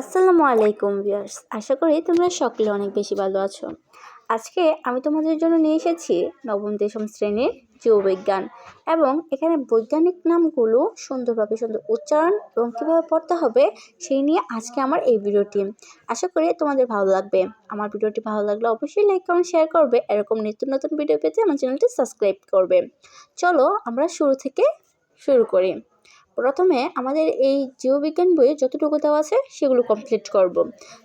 আসসালামু আলাইকুম ভিউয়ার্স। আশা করি তোমরা সকলে অনেক বেশি ভালো আছো। আজকে আমি তোমাদের জন্য নিয়ে এসেছি নবম, দশম শ্রেণির জীববিজ্ঞান এবং এখানে বৈজ্ঞানিক নামগুলো সুন্দরভাবে সুন্দর উচ্চারণ এবং কীভাবে পড়তে হবে সেই নিয়ে আজকে আমার এই ভিডিওটি। আশা করি তোমাদের ভালো লাগবে। আমার ভিডিওটি ভালো লাগলে অবশ্যই লাইক, কমেন্ট, শেয়ার করবে। এরকম নিত্য নতুন ভিডিও পেতে আমার চ্যানেলটি সাবস্ক্রাইব করবে। চলো আমরা শুরু থেকে শুরু করি। প্রথমে আমাদের এই জীববিজ্ঞান বইয়ে যতটুকু দেওয়া আছে সেগুলো কমপ্লিট করব।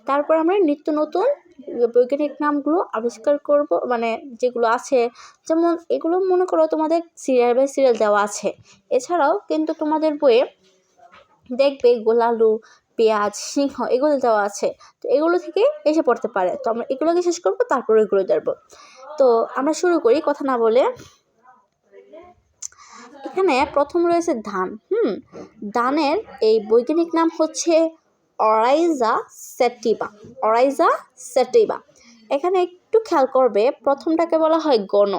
তারপর আমরা নিত্য নতুন বৈজ্ঞানিক নামগুলো আবিষ্কার করব মানে যেগুলো আছে। যেমন এগুলো মনে করো তোমাদের সিরিয়াল বাই সিরিয়াল দেওয়া আছে। এছাড়াও কিন্তু তোমাদের বইয়ে দেখবে গোলালু, পেঁয়াজ, সিংহ এগুলো দেওয়া আছে। তো এগুলো থেকে এসে পড়তে পারে। তো আমরা এগুলোকে শেষ করব, তারপর এগুলো দেখব। তো আমরা শুরু করি কথা না বলে। এখানে প্রথম রয়েছে ধান, হুম? ধানের এই বৈজ্ঞানিক নাম হচ্ছে অরাইজা সেটিবা অরাইজা সেটিবা। এখানে একটু খেয়াল করবে, প্রথমটাকে বলা হয় গণ,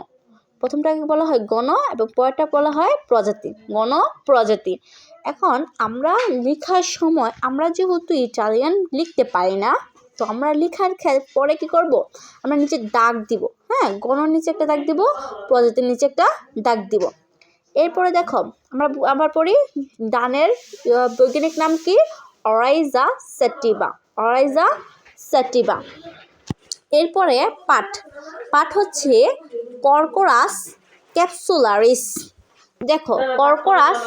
প্রথমটাকে বলা হয় গণ এবং পরেরটা বলা হয় প্রজাতি, গণ প্রজাতি। এখন আমরা লেখার সময়, আমরা যেহেতু ইটালিয়ান লিখতে পারি না, তো আমরা লেখার পরে কি করব? আমরা নিচে দাগ দিব হ্যাঁ? গণর নিচে একটা দাগ দিব, প্রজাতির নিচে একটা দাগ দিব। এরপরে দেখো, আমরা আবার পড়ি ডানের বৈজ্ঞানিক নাম কি? অরাইজা সেটিবা অরাইজা সেটিবা এরপরে পাট পাট হচ্ছে কর্কোরাস ক্যাপসুলারিস। দেখো, কর্কোরাস,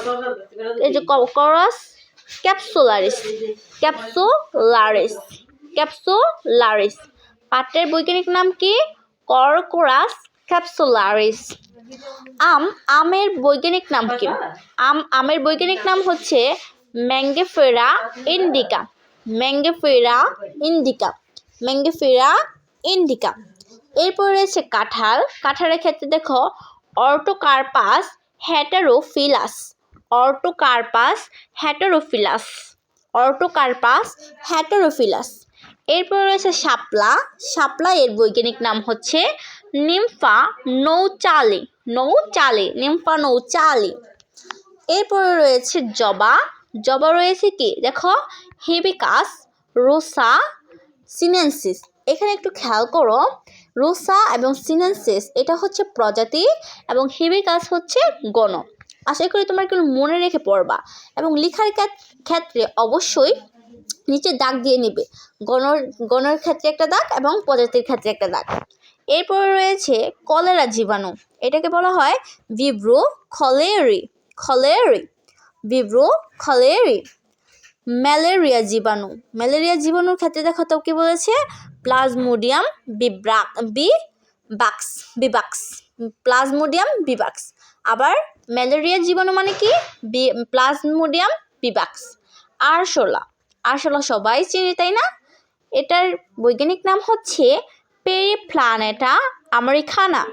এই যে কর্কোরাস ক্যাপসুলারিস। ক্যাপসুলারিস। ক্যাপসুলারিস। পাটের বৈজ্ঞানিক নাম কি? কর্কোরাস ক্যাপসুলারিস আম আমের বৈজ্ঞানিক নাম কি? আম আমের বৈজ্ঞানিক নাম হচ্ছে Mangifera indica Mangifera indica Mangifera indica এরপর রয়েছে কাঁঠাল। কাঁঠালের ক্ষেত্রে দেখো অর্টোকার্পাস হ্যাটারোফিলাস অর্টোকার্পাস হ্যাটারোফিলাস অর্টোকার্পাস হ্যাটারোফিলাস এরপর রয়েছে শাপলা। শাপলা এর বৈজ্ঞানিক নাম হচ্ছে নিমফা নৌচালি। নৌচালি, নিমফা নৌচালি। এরপরে রয়েছে জবা। জবা রয়েছে কি? দেখো, হেবিকাস, রোসা, সিনেন্সিস। এখানে একটু খেয়াল করো, রোসা এবং সিনেন্সিস, এটা হচ্ছে প্রজাতি এবং হেবিকাস হচ্ছে গণ। আশা করি তোমরা একটু মনে রেখে পড়বা এবং লেখার ক্ষেত্রে অবশ্যই নিচে দাগ দিয়ে নেবে। গণর, গণের ক্ষেত্রে একটা দাগ এবং প্রজাতির ক্ষেত্রে একটা দাগ। এরপরে রয়েছে কলেরা জীবাণু। এটাকে বলা হয় ভিব্রো খলেরি খলেরি ভিব্রো খলেরি ম্যালেরিয়া জীবাণু। ম্যালেরিয়া জীবাণুর ক্ষেত্রে দেখা তো কি বলেছে? প্লাজমোডিয়াম বিব্রা, বি বাক্স, বিবাক্স। প্লাজমোডিয়াম বিবাক্স। আবার ম্যালেরিয়া জীবাণু মানে কি? বি, প্লাজমোডিয়াম বিবাক্স। আরশোলা আরশোলা সবাই চিনি, তাই না? এটার বৈজ্ঞানিক নাম হচ্ছে Periplaneta americana.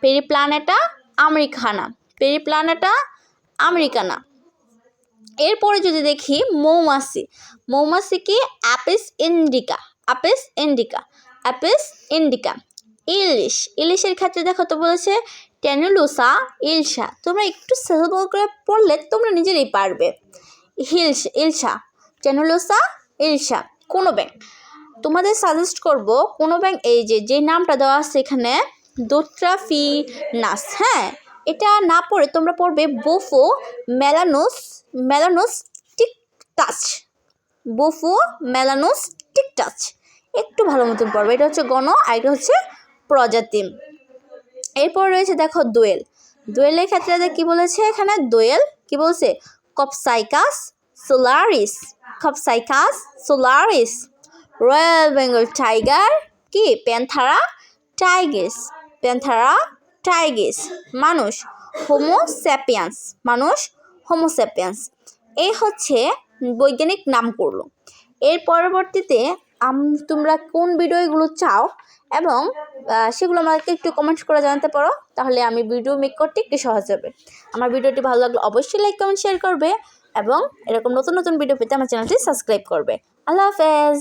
Periplaneta americana. Periplaneta americana. এরপরে যদি দেখি মৌমাছি। মৌমাছি কি? Apis indica. Apis indica. Apis indica. ইলিশ। ইলিশের ক্ষেত্রে দেখো তো বলেছে টেনুলুসা ইলশা। তোমরা একটু সেলভ করে পড়লে তোমরা নিজেরাই পারবে। হিলস ইলশা। টেনুলুসা ইলশা কোনো ব্যাংক তোমাদের সাজেস্ট করব কোনো ব্যাংক এই যে যে নামটা দেওয়া আছে এখানে নাস হ্যাঁ? এটা না পড়ে তোমরা পড়বে bufo melanos melanostictus bufo melanostictus একটু ভালো মতন পড়বে। এটা হচ্ছে গণ আর এটা হচ্ছে প্রজাতি। এরপর রয়েছে দেখো দোয়েল। দোয়েলের ক্ষেত্রে কি বলেছে এখানে? দোয়েল কি বলছে? Copsychus saularis copsychus saularis royal Bengal tiger কি প্যান্থারা টাইগেস প্যান্থারা টাইগেস মানুষ হোমোস্যাপিয়ান্স মানুষ হোমোস্যাপিয়ান্স এই হচ্ছে বৈজ্ঞানিক নাম করল এর পরবর্তীতে তোমরা কোন ভিডিওগুলো চাও এবং সেগুলো আমাকে একটু কমেন্টস করে জানাতে পারো, তাহলে আমি ভিডিও মেক করতে একটু সহজ হবে। আমার ভিডিওটি ভালো লাগলে অবশ্যই লাইক কমেন্ট শেয়ার করবে। এবং এরকম নতুন নতুন ভিডিও পেতে আমার চ্যানেলটি সাবস্ক্রাইব করবে। আল্লাহ হাফেজ!